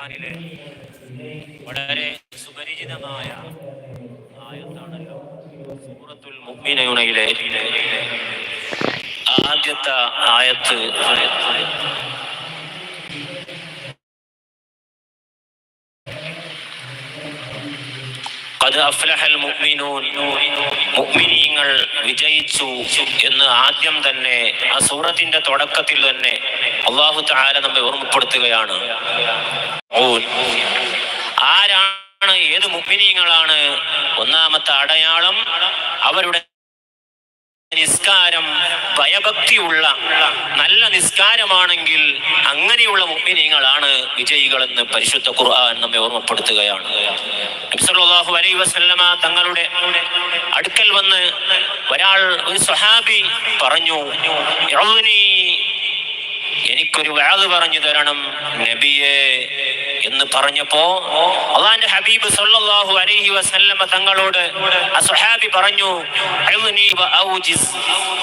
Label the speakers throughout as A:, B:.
A: ഖുർആനിലെ വളരെ സുപരിചിതമായ ആയത്താണല്ലോ. ആദ്യത്തെ ആയത്ത്. അഫ്ലഹൽ വിജയിച്ചു എന്ന് ആദ്യം തന്നെ ആ സൂറത്തിന്റെ തുടക്കത്തിൽ തന്നെ അള്ളാഹു താര നമ്മെ ഓർമ്മപ്പെടുത്തുകയാണ്. ആരാണ് ഏത് മുഅ്മിനീങ്ങളാണ് ഒന്നാമത്തെ അടയാളം അവരുടെ നിസ്കാരം ഭയഭക്തിയുള്ള നല്ല നിസ്കാരമാണെങ്കിൽ അങ്ങനെയുള്ള മുഅ്മിനീങ്ങളാണ് വിജയികളെന്ന് പരിശുദ്ധ ഖുർആൻ നമ്മെ ഓർമ്മപ്പെടുത്തുകയാണ്. വസല്ലമ തങ്ങളുടെ അടുക്കൽ വന്ന് ഒരാൾ ഒരു സ്വഹാബി പറഞ്ഞു "യഅ്ദുനി, എനിക്കൊരു വാത് പറഞ്ഞു തരണം നബിയെ. എന്ന് പറഞ്ഞപ്പോ അള്ളാന്റെ ഹബീബ് സല്ലല്ലാഹു അലൈഹി വസല്ലമ തങ്ങളോട് ആ സ്വഹാബി പറഞ്ഞു.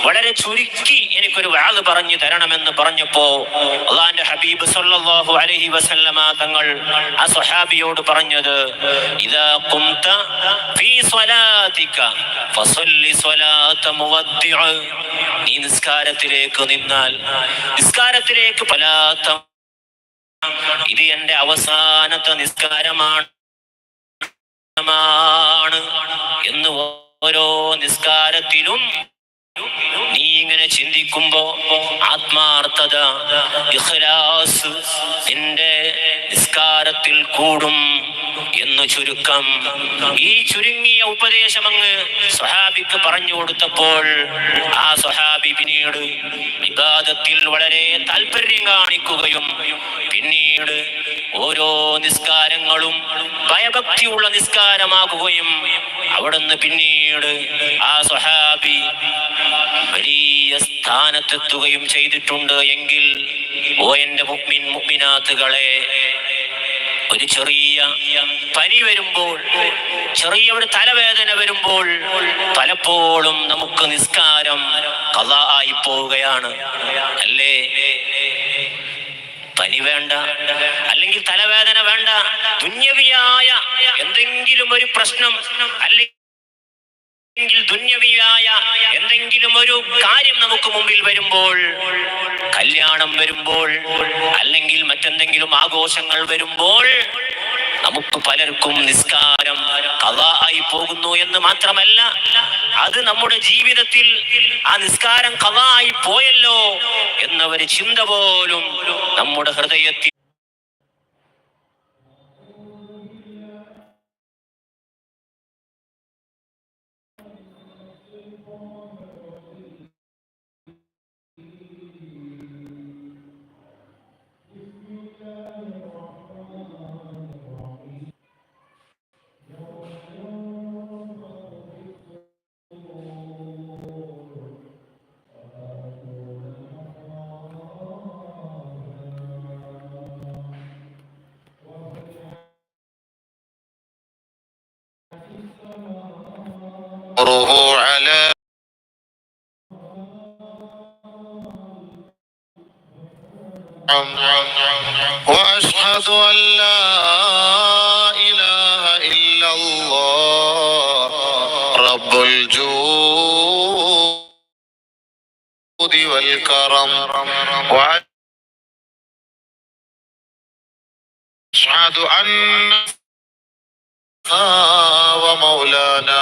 A: വളരെ ചുരുക്കി എനിക്കൊരു വാൾ പറഞ്ഞു തരണമെന്ന് പറഞ്ഞപ്പോ അള്ളാന്റെ ഹബീബ് സല്ലല്ലാഹു അലൈഹി വസല്ലമ തങ്ങൾ ആ സ്വഹാബിയോട് പറഞ്ഞത് ഇദാ ഖുംത ഫീ സ്വലാതിക ഫസല്ലി സ്വലാത മുവദ്ദിഉ നീ നിസ്കാരത്തിലേക്ക് നിന്നാൽ നിസ്കാരത്തിലേക്ക് പലാത്ത ഇത് എന്റെ അവസാനത്തെ നിസ്കാരമാണ്. മാണ് എന്ന് ഓരോ നിസ്കാരത്തിലും നീ ഇങ്ങനെ ചിന്തിക്കുമ്പോ ആത്മാർത്ഥത ഇഖ്ലാസ് നിന്റെ നിസ്കാരത്തിൽ കൂടും. എന്ന് ചുരുക്കം. ഈ ചുരുങ്ങിയ ഉപദേശം അങ്ങ് സ്വഹാബിക്ക് പറഞ്ഞു കൊടുത്തപ്പോൾ ആ സ്വഹാബി പിന്നീട് വിവാദത്തിൽ വളരെ താല്പര്യം കാണിക്കുകയും പിന്നീട് ഓരോ നിസ്കാരങ്ങളും ഭയഭക്തിയുള്ള നിസ്കാരമാകുകയും അവിടുന്ന് പിന്നീട് ആ സ്വഹാബി വലിയ സ്ഥാനത്തെത്തുകയും ചെയ്തിട്ടുണ്ട് എങ്കിൽ ഓ എന്റെ മുഗ്മിൻ മുഗ്മിനാത്തുകളെ ഒരു ചെറിയ പനി വരുമ്പോൾ ചെറിയ ഒരു തലവേദന വരുമ്പോൾ പലപ്പോഴും നമുക്ക് നിസ്കാരം കഥ ആയി പോവുകയാണ്. അല്ലേ? പനി വേണ്ട അല്ലെങ്കിൽ തലവേദന വേണ്ട ദുന്യവിയായ എന്തെങ്കിലും ഒരു പ്രശ്നം അല്ലെങ്കിൽ ദുന്യവിയായ എന്തെങ്കിലും ഒരു കാര്യം നമുക്ക് മുമ്പിൽ വരുമ്പോൾ കല്യാണം വരുമ്പോൾ അല്ലെങ്കിൽ മറ്റെന്തെങ്കിലും ആഘോഷങ്ങൾ വരുമ്പോൾ നമുക്ക് പലർക്കും നിസ്കാരം കഥായി പോകുന്നു എന്ന് മാത്രമല്ല അത് നമ്മുടെ ജീവിതത്തിൽ ആ നിസ്കാരം കഥായി പോയല്ലോ എന്നൊരു ചിന്ത പോലും നമ്മുടെ ഹൃദയത്തിൽ
B: على وأشهد أن لا إله إلا الله رب الجود والكرم. وأشهد أن ومولانا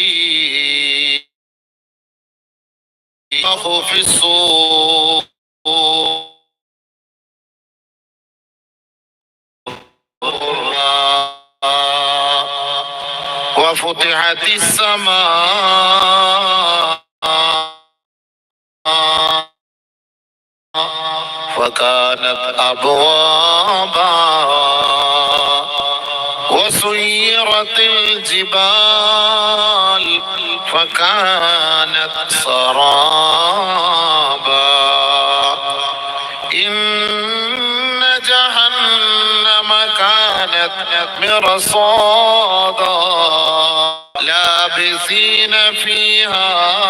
B: أخ في السوق وفتحت السماء. فكانت أبوابا. وسيرت الجبال. فكانت سرابا. إن جهنم كانت مرصادا. لابثين فيها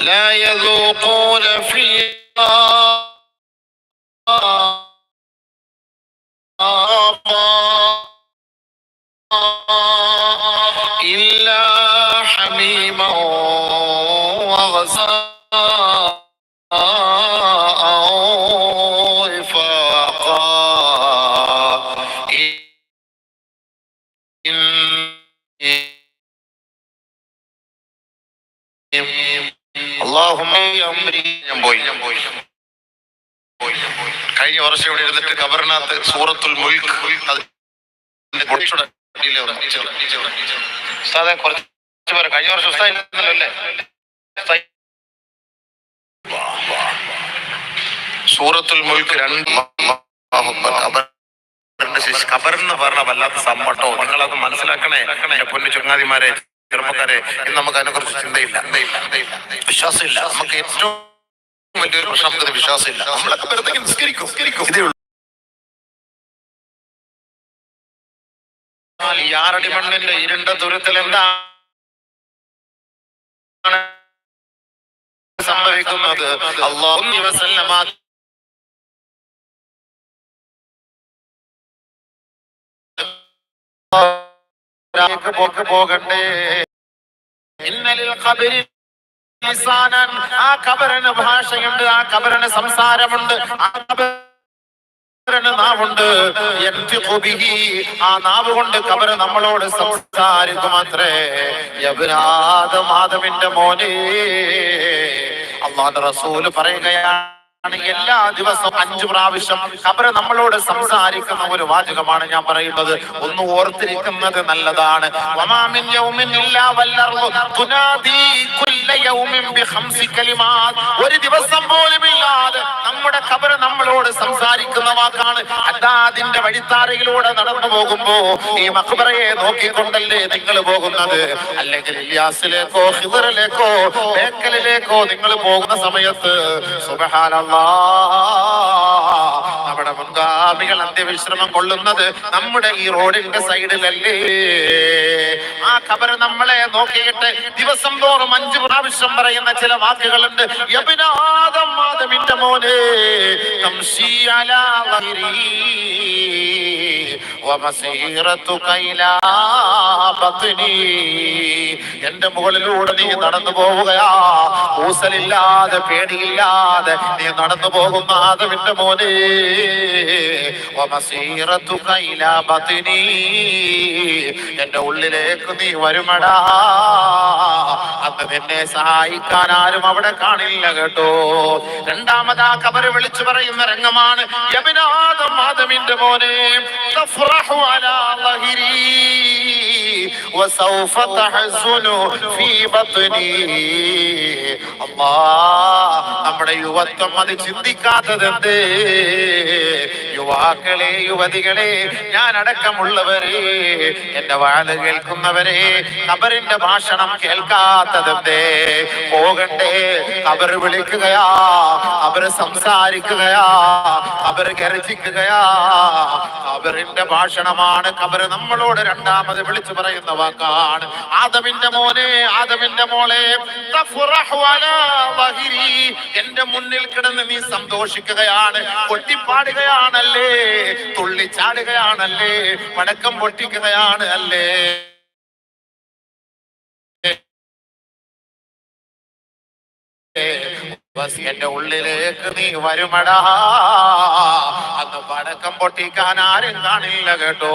B: لا يذوقون فيها إلا حميما وغساء وفاقا اللهم أمري ഞാൻ പോയി ഞാൻ പോയി കഴിഞ്ഞ വർഷം ഇവിടെ ഇരുന്നിട്ട് കബറിനകത്ത് സൂറത്തുൽ മുൽക്ക് അതിന്റെ ഉസ്താദെ കുറച്ച് പേര് കഴിഞ്ഞ വർഷം ഉസ്താദ് ഇല്ലല്ലോ അല്ലേ? സൂറത്തുൽ മുൽക്ക് രണ്ട് ഖബറെന്ന് പറഞ്ഞ വല്ലാത്ത സമ്പട്ടോ നിങ്ങളത് മനസ്സിലാക്കണേ എന്റെ പൊന്നു ചങ്ങാതിമാരെ ചെറുപ്പക്കാരെ ഇന്ന് നമുക്ക് അതിനെക്കുറിച്ച് ചിന്തയില്ല. വിശ്വാസമില്ല. നമുക്ക് ഏറ്റവും വലിയൊരു പ്രശ്നം നമുക്ക് വിശ്വാസമില്ല. നമ്മളൊക്കെ വെറുതെ നിസ്കരിക്കും. ഈ ആറടി മണ്ണിന്റെ ഇരുണ്ട ദുരത്തിൽ എന്താണ് സംഭവിക്കുന്നത്? അള്ളാഹു ദിവസല്ലമാ ഖബരി ലിസാനൻ. ആ കബറിന് ഭാഷയുണ്ട് ആ കബറിന് സംസാരമുണ്ട്. ആ കബറിന് നാവുണ്ട്. ആ നാവ് കൊണ്ട് കബറ് നമ്മളോട് സംസാരിക്കുമത്രേ യബ്നാദം ആദമിന്റെ മോനെ അള്ളാഹുന്റെ റസൂൽ പറയുകയാണ് എല്ലാ ദിവസവും അഞ്ചു പ്രാവശ്യം ഖബറ് നമ്മളോട് സംസാരിക്കുന്ന ഒരു വാചകമാണ് ഞാൻ പറയുന്നത്. ഒന്ന് ഓർത്തിരിക്കുന്നത് നല്ലതാണ്. ഒരു ദിവസം പോലും ഇല്ലാതെ നമ്മുടെ ഖബറ് നമ്മളോട് സംസാരിക്കുന്ന വാക്കാണ് അല്ലാതിന്റെ വഴിത്താരയിലൂടെ നടന്നു പോകുമ്പോ ഈ മക്ബറയെ നോക്കിക്കൊണ്ടല്ലേ നിങ്ങൾ പോകുന്നത്? അല്ലെങ്കിൽ ഇല്യാസിലേക്കോ ഹിദറിലേക്കോ ബേക്കലിലേക്കോ നിങ്ങൾ പോകുന്ന സമയത്ത് സുബ്ഹാനല്ലാഹ്. മുഖാമികൾ അന്ത്യവിശ്രമം കൊള്ളുന്നത് നമ്മുടെ ഈ റോഡിന്റെ സൈഡിലല്ലേ? ആ ഖബർ നമ്മളെ നോക്കിയിട്ട് ദിവസം തോറും അഞ്ചു പ്രാവശ്യം പറയുന്ന ചില വാക്കുകളുണ്ട്. എന്റെ മുകളിലൂടെ നീ നടന്നു പോവുകയാ. കൂസലില്ലാതെ പേടിയില്ലാതെ നീ നടന്നു പോകുന്ന ആദമിന്റെ മോനേ. എന്റെ ഉള്ളിലേക്ക് നീ വരുമടാ അന്ന് നിന്നെ സഹായിക്കാൻ ആരും അവിടെ കാണില്ല കേട്ടോ രണ്ടാമതാ കബറ് വിളിച്ചു പറയുന്ന രംഗമാണ് യബിനാദം ആദമിന്റെ മോനെ തഫ്റഹു അലാ ളഹരി وسوف تحزن في بطني അല്ലാ നമ്മുടെ യുവത്വം അത് ചിന്തിക്കാത്തത് എന്തേ യുവാക്കളെ യുവതികളെ ഞാൻ അടക്കമുള്ളവരെ എന്റെ വാൾ കേൾക്കുന്നവരെ കബറിന്റെ ഭാഷണം കേൾക്കാത്തതെന്തേ? പോകണ്ടേ അവർ വിളിക്കുകയാ അവർ സംസാരിക്കുകയാ അവർ ഗർജിക്കുകയാ. അവരിന്റെ ഭാഷണമാണ് ഖബർ നമ്മളോട് രണ്ടാമത് വിളിച്ചു പറയുന്ന വാക്കാണ്. ആദമിന്റെ മോനെ ആദമിന്റെ മോളെ. എന്റെ മുന്നിൽ കിടന്ന് നീ സന്തോഷിക്കുകയാണ് കൊട്ടിപ്പാടുകയാണല്ലേ തുള്ളിച്ചാടുകയാണല്ലേ പടക്കം പൊട്ടിക്കുകയാണ് അല്ലേ? എന്റെ ഉള്ളിലേക്ക് നീ വരുമടാ. അന്ന് പടക്കം പൊട്ടിക്കാൻ ആരും കാണില്ല കേട്ടോ.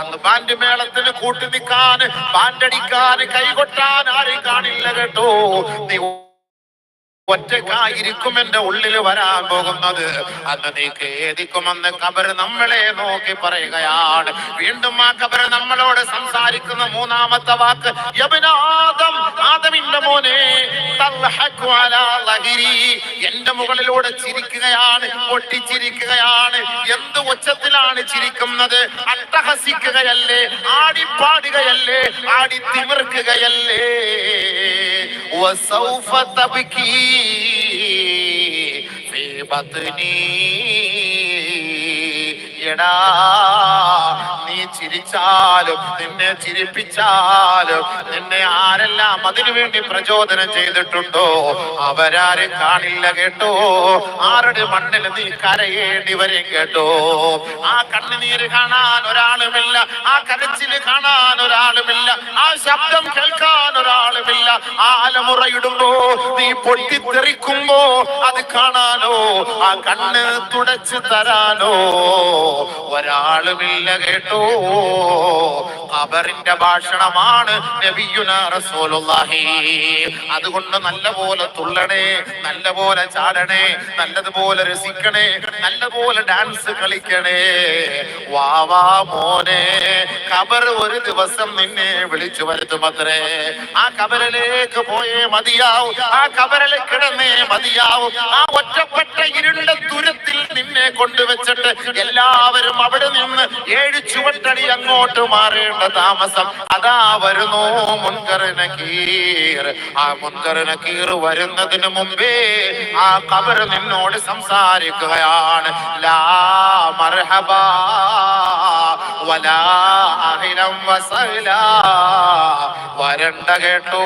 B: അന്ന് ബാൻഡ് മേളത്തിന് കൂട്ടി നിൽക്കാൻ ബാൻഡടിക്കാൻ കൈകൊട്ടാൻ ആരും കാണില്ല കേട്ടോ. നീ ഒറ്റക്കായിരിക്കും എന്റെ ഉള്ളിൽ വരാൻ പോകുന്നത്. അന്ന് നീ ഖേദിക്കുമെന്ന് കബർ നമ്മളെ നോക്കി പറയുകയാണ്. വീണ്ടും ആ കബർ നമ്മളോട് സംസാരിക്കുന്ന മൂന്നാമത്തെ വാക്ക് മോനെ. എന്റെ മുകളിലൂടെ ചിരിക്കുകയാണ് പൊട്ടിച്ചിരിക്കുകയാണ്. എന്ത് ഉച്ചത്തിലാണ് ചിരിക്കുന്നത്? അട്ടഹസിക്കുകയല്ലേ ആടിപ്പാടുകയല്ലേ ആടി തിമിർക്കുകയല്ലേ വസൗഫ ഫീ بطني നീ ചിരിച്ചാലും നിന്നെ ചിരിപ്പിച്ചാലും നിന്നെ ആരെല്ലാം അതിനു വേണ്ടി പ്രചോദനം ചെയ്തിട്ടുണ്ടോ? അവരാരും കാണില്ല കേട്ടോ. ആരുടെ മണ്ണിൽ നീ കരയേണ്ടി വരും കേട്ടോ. ആ കണ്ണുനീര് കാണാൻ ഒരാളുമില്ല ആ കരച്ചിൽ കാണാൻ ഒരാളുമില്ല ആ ശബ്ദം കേൾക്കാൻ ഒരാളുമില്ല. ആ അലമുറയിടുമ്പോ നീ പൊട്ടിത്തെറിക്കുമ്പോ അത് കാണാനോ? ആ കണ്ണ് തുടച്ചു തരാനോ? ഒരാളുമില്ല കേട്ടോ. ഖബറിന്റെ ഭാഷണമാണ് അതുകൊണ്ട് നല്ലപോലെ തുള്ളണേ നല്ലപോലെ ചാടണേ നല്ലതുപോലെ രസിക്കണേ നല്ലപോലെ ഡാൻസ് കളിക്കണേ. വാവാ മോനെ ഖബർ ഒരു ദിവസം നിന്നെ വിളിച്ചു വരുത്തുമത്രേ ആ കബറിലേക്ക് പോയേ മതിയാവും ആ കബറിൽ കിടന്നേ മതിയാവും. ആ ഒറ്റപ്പെട്ട ഇരുണ്ട ദുരത്തിൽ നിന്നെ കൊണ്ടുവച്ചിട്ട് എല്ലാവരും അവിടെ നിന്ന് ഏഴ് ചുവട്ടടി അങ്ങോട്ട് മാറേണ്ട താമസം അതാ വരുന്നു മുൻകരന കീർ ആ മുൻകരന കീർ വരുന്നതിന് മുമ്പേ ആ കബർ നിന്നോട് സംസാരിക്കുകയാണ്. ലാ മർഹബ വലാ വസല. വരണ്ട കേട്ടോ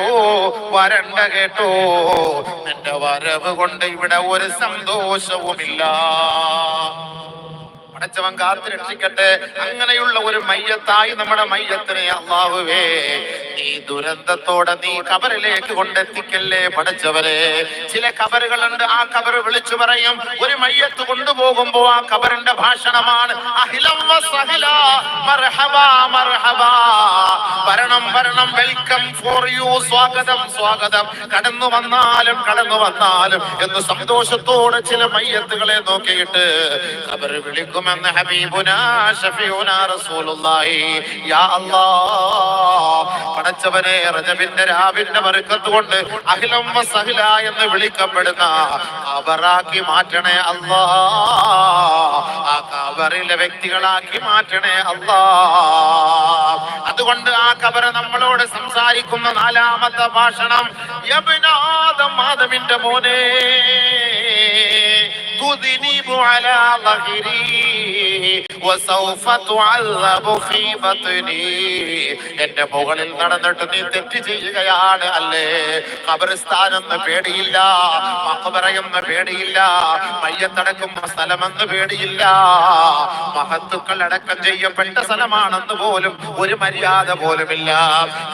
B: വരണ്ട കേട്ടോ. നിന്റെ വരവ് കൊണ്ട് ഇവിടെ ഒരു സന്തോഷവുമില്ല. പടച്ചവൻ കാത്തു രക്ഷിക്കട്ടെ. അങ്ങനെയുള്ള ഒരു മയ്യത്തായി നമ്മുടെ മയ്യത്തിനെ അള്ളാഹുവേ നീ ദുരന്തത്തോടെ നീ കബറിലേക്ക് കൊണ്ടെത്തിക്കല്ലേ പടച്ചവരെ ചില കബറുകളുണ്ട് ആ കബർ വിളിച്ചു പറയും. ഒരു മയ്യത്ത് കൊണ്ടുപോകുമ്പോ ആ കബറിന്റെ ഭാഷണമാണ്. വരണം വരണം വെൽക്കം ഫോർ യു സ്വാഗതം സ്വാഗതം. കടന്നു വന്നാലും കടന്നു വന്നാലും എന്ന് സന്തോഷത്തോടെ ചില മയ്യത്തുകളെ നോക്കിയിട്ട് കബർ വിളിക്കുമെന്ന് ഹബീബുന ഷഫീഉനാ റസൂലുള്ളാഹി യാ അല്ലാഹ്. പടച്ചവനെ റജബിന്റെ രാവിന്റെ ബർക്കത്ത് കൊണ്ട് അഖിലം വസഹല എന്ന് വിളിക്കപ്പെടുന്ന കബറാക്കി മാറ്റണേ അല്ലാഹ് ആ കബറിലെ വ്യക്തികളാക്കി മാറ്റണേ അല്ലാഹ് അതുകൊണ്ട് ആ കബറ് നമ്മളോട് സംസാരിക്കുന്ന നാലാമത്തെ ഭാഷണം യബ്നാദം ആദമിന്റെ മോനെ. تذنب على ظهري. എന്റെ മുകളിൽ നടന്നിട്ട് നീ തെറ്റ് ചെയ്യുകയാണ് അല്ലേ? ഖബറിസ്ഥാനെന്ന് പേടിയില്ല മഹബറയെന്ന് പേടിയില്ല മയ്യത്തടക്കുന്ന സ്ഥലമെന്ന് പേടിയില്ല. മഹത്തുക്കൾ അടക്കം ചെയ്യപ്പെട്ട സ്ഥലമാണെന്ന് പോലും ഒരു മര്യാദ പോലുമില്ല.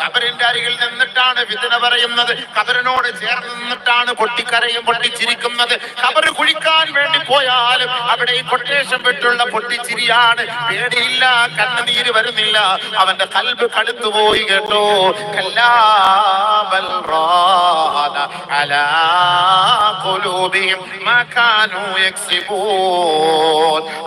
B: കബറിന്റെ അരികിൽ നിന്നിട്ടാണ് വിദന പറയുന്നത്. കബറിനോട് ചേർന്ന് നിന്നിട്ടാണ് പൊട്ടിക്കരയും പൊട്ടിച്ചിരിക്കുന്നത്. ഖബർ കുഴിക്കാൻ വേണ്ടി പോയാലും അവിടെ ഈ കൊട്ടേഷൻ പെട്ടുള്ള പൊട്ടിച്ചിരിയാ പൊട്ടിച്ചിരിയാണ് പേടിയില്ല കണ്ണുനീര് വരുന്നില്ല. അവന്റെ കൽബ് കടുത്തുപോയി കേട്ടോ. അലാ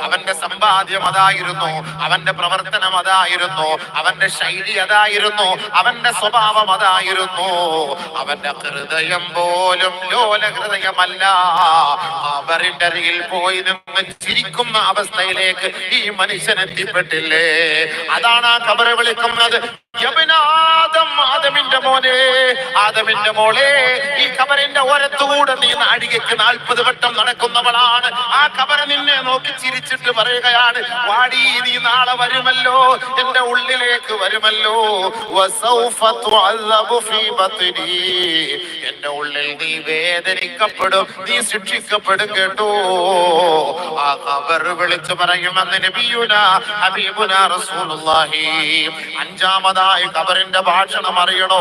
B: അവന്റെ സമ്പാദ്യം അതായിരുന്നു അവന്റെ പ്രവർത്തനം അതായിരുന്നു അവന്റെ ശൈലി അതായിരുന്നു അവന്റെ സ്വഭാവം അതായിരുന്നു. അവന്റെ ഹൃദയം പോലും ലോല ഹൃദയമല്ല അവരുടെ അരികിൽ പോയി നിന്ന് ചിരിക്കുന്ന അവസ്ഥയിലേക്ക് ഈ മനുഷ്യൻ എത്തിപ്പെട്ടില്ലേ അതാണ് ആ കബറ് വിളിക്കുന്നത് യബ്നാദം, ആദമിന്റെ മോനെ ആദമിന്റെ മോളെ ഈ കബറിന്റെ ഓരത്തുകൂടെ നീ നാഴികയ്ക്ക് നാൽപ്പത് വട്ടം നടക്കുന്നവളാണ്. ആ കബർ നിന്നെ നോക്കി ചിരിച്ചിട്ട് പറയുകയാണ് വാടി നീ നാളെ വരുമല്ലോ എന്റെ ഉള്ളിലേക്ക് വരുമല്ലോ. എന്റെ ഉള്ളിൽ നീ വേദനിക്കപ്പെടും നീ ശിക്ഷിക്കപ്പെടും കേട്ടോ. ആ കബർ വിളിച്ചു പറയുമെന്ന് നബിയുന ഹബീബുന റസൂലുള്ളാഹി. അഞ്ചാമതായി കബറിന്റെ ഭാഷണം അറിയണോ?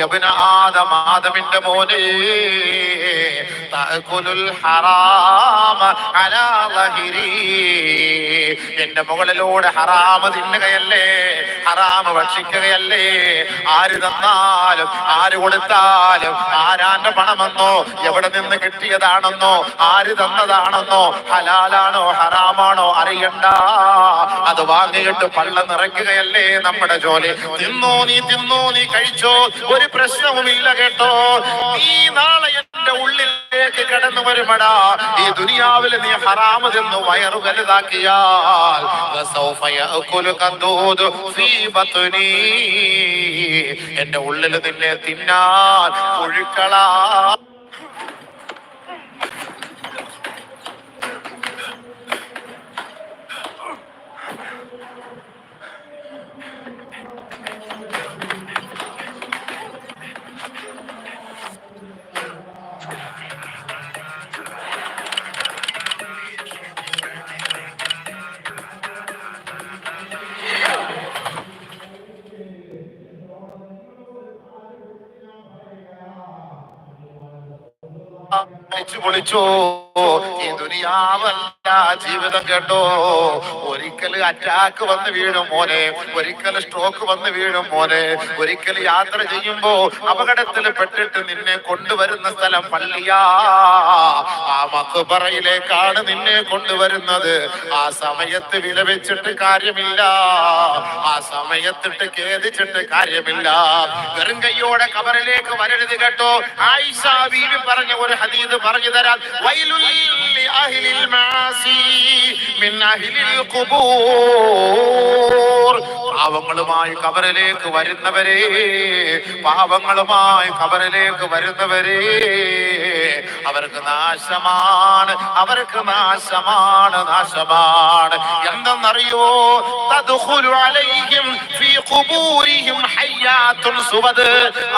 B: യബിന ആദം ആദമിന്റെ മോനെ എന്റെ മുകളിലൂടെ ഹറാമ തിന്നുകയല്ലേ ഹറാമ ഭക്ഷിക്കുകയല്ലേ? ആര് തന്നാലും ആര് കൊടുത്താലും ആരാന്റെ പണമെന്നോ എവിടെ നിന്ന് കിട്ടിയതാണെന്നോ ആര് തന്നതാണെന്നോ ഹലാലാണോ ഹറാമാണോ അറിയണ്ട. അത് വാങ്ങിയിട്ട് പള്ള നിറയ്ക്കുകയല്ലേ നമ്മുടെ ജോലി. തിന്നോ നീ തിന്നോ നീ കഴിച്ചോ. ഒരു പ്രശ്നവുമില്ല കേട്ടോ. നീ നാളെ എന്റെ ഉള്ളിലേക്ക് കടന്നു വരുമടാ. ഈ ദുനിയാവിൽ നീ ഹറാമ് തിന്ന് വയറു വലുതാക്കിയാൽ. എന്റെ ഉള്ളിൽ നിന്നെ തിന്നാൻ പുഴുക്കളാ. പൊളിച്ചോ ഈ ദുനിയാവല്ല ജീവിതം കേട്ടോ. ഒരിക്കൽ അറ്റാക്ക് വന്ന് വീഴും മോനെ. ഒരിക്കൽ സ്ട്രോക്ക് വന്ന് വീഴും മോനെ. ഒരിക്കൽ യാത്ര ചെയ്യുമ്പോ അപകടത്തിൽ പെട്ടിട്ട് നിന്നെ കൊണ്ടുവരുന്ന സ്ഥലം പള്ളിയാ. ആ മക്കുപറയിലേക്കാണ് നിന്നെ കൊണ്ടുവരുന്നത്. ആ സമയത്ത് വിലവെച്ചിട്ട് കാര്യമില്ല. ആ സമയത്തിട്ട് ഖേദിച്ചിട്ട് കാര്യമില്ല. വെറും കയ്യോടെ കബറിലേക്ക് വരരുത് കേട്ടോ. ആയിഷ ബീവി പറഞ്ഞ ഒരു ഹദീദ് പറഞ്ഞു തരാൻ ലി അഹ്ലിൽ മാസി മിൻ അഹ്ലിൽ ഖുബൂർ. النور പാവങ്ങളുമായി കബറിലേക്ക് വരുന്നവരെ പാവങ്ങളുമായി കബറിലേക്ക് വരുന്നവരെ അവർക്ക് നാശമാണ് അവർക്ക് നാശമാണ് നാശമാണ്. എന്തെന്നറിയോ?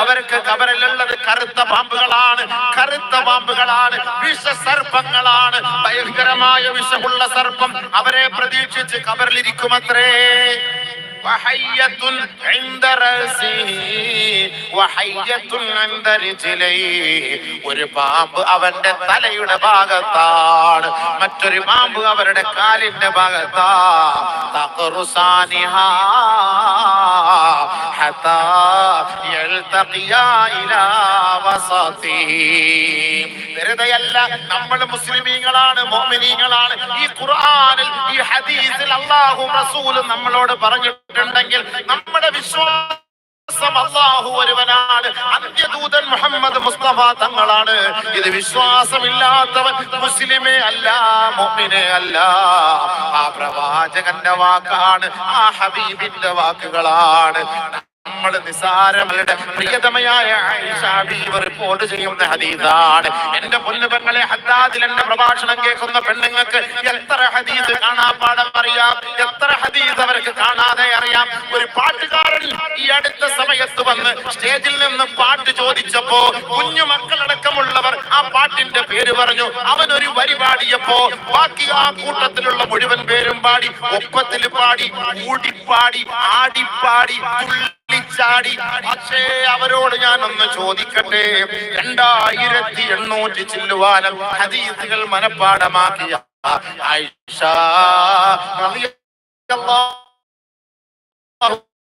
B: അവർക്ക് കബറിലുള്ളത് കറുത്ത പാമ്പുകളാണ് കറുത്ത പാമ്പുകളാണ് വിഷസർപ്പങ്ങളാണ്. ഭയങ്കരമായ വിഷമുള്ള സർപ്പം അവരെ പ്രതീക്ഷിച്ച് കബറിലിരിക്കുമത്രേ. وحية عند رأسه وحية عند رجليه ഒരു പാമ്പ് അവന്റെ തലയുടെ ഭാഗത്താണ് മറ്റൊരു പാമ്പ് അവരുടെ കാലിന്റെ ഭാഗത്താ തഖറുസാനിഹാ ഹത്താ യൽതഖിയാ ഇലാ വസതിഹി വെറുതെയല്ല നമ്മൾ മുസ്ലിമീങ്ങളാണ് മോമിനീങ്ങളാണ്. ഈ ഖുർആനിൽ ഈ ഹദീസിൽ അള്ളാഹു റസൂലും നമ്മളോട് പറഞ്ഞിട്ടുണ്ടെങ്കിൽ നമ്മുടെ വിശ്വാസം അന്ത്യദൂതൻ മുഹമ്മദ് മുസ്തഫ തങ്ങളാണ്. ഇത് വിശ്വാസമില്ലാത്തവൻ മുസ്ലിമേ അല്ല മുഅ്മിനെ അല്ല. ആ പ്രവാചകന്റെ വാക്കാണ് ആ ഹബീബിന്റെ വാക്കുകളാണ്. നമ്മൾ നിസാരമരുടെ പ്രിയതമയായ റിപ്പോർട്ട് ചെയ്യുന്ന ഹദീസാണ്. എന്റെ പൊന്നുപെങ്ങളെ ഹദ്ദാദിൽ എന്റെ പ്രഭാഷണം കേൾക്കുന്ന പെണ്ണുങ്ങൾക്ക് എത്ര ഹദീസ് കാണാപ്പാടം അറിയാം? എത്ര ഹദീസ് അവർക്ക് കാണാതെ അറിയാം? ഒരു പാട്ടുകാരൻ ഈ അടുത്ത സമയത്ത് വന്ന് സ്റ്റേജിൽ നിന്ന് പാട്ട് ചോദിച്ചപ്പോ കുഞ്ഞു മക്കളടക്കമുള്ളവർ ആ പാട്ടിന്റെ പേര് പറഞ്ഞു. അവൻ ഒരു വരി പാടിയപ്പോ ബാക്കി ആ കൂട്ടത്തിലുള്ള മുഴുവൻ പേരും പാടി. ഒപ്പത്തിൽ പാടി ഊടിപ്പാടി ആടിപ്പാടി തുള്ളിച്ചാടി പക്ഷേ അവരോട് ഞാൻ ഒന്ന് ചോദിക്കട്ടെ? രണ്ടായിരത്തി എണ്ണൂറ്റി ചില്ലുവാനം ഹദീസുകൾ മനഃപ്പാടമാക്കിയ ആയിഷ